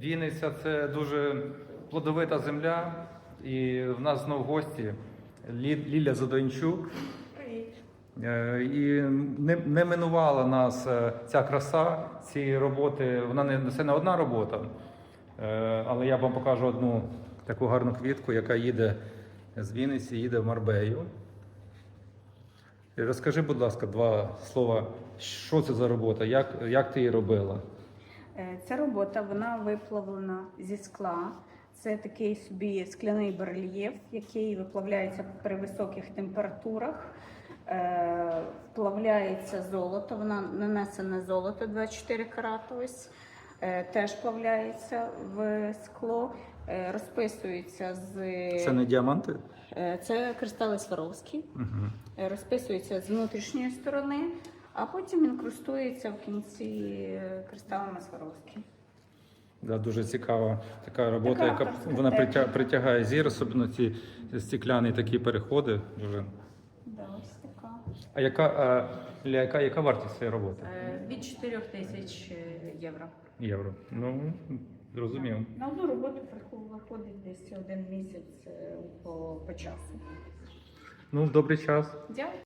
Вінниця це дуже плодовита земля, і в нас знову гості Лі- Ліля Задончук. Е, І не, не минувала нас е, ця краса, ці роботи. Вона не це не одна робота, Е, але я вам покажу одну таку гарну квітку, яка їде з Вінниці, їде в Марбею. Розкажи, будь ласка, два слова, що це за робота, як, як ти її робила? Е, Ця робота вона виплавлена зі скла. Це такий собі скляний барельєф, який виплавляється при високих температурах. Е, Вплавляється золото, вона нанесене золото 24 карати. Ось е, теж плавляється в скло, е, розписується з Це не діаманти? Е, це кристали Сваровські. Угу. Е, Розписується з внутрішньої сторони, а потім інкрустується в кінці е, кристалами Сваровські. Да, дуже цікава така робота, Така яка вона притя, притягає зір, особливо ці стекляні такі переходи. Дуже. Да, ось така. А яка, а, яка, яка вартість цієї роботи? Е, Від 4 тисяч е, євро. Євро. Ну, зрозумів. На одну роботу виходить десь один місяць по, по часу. Ну, добрий час. Дякую.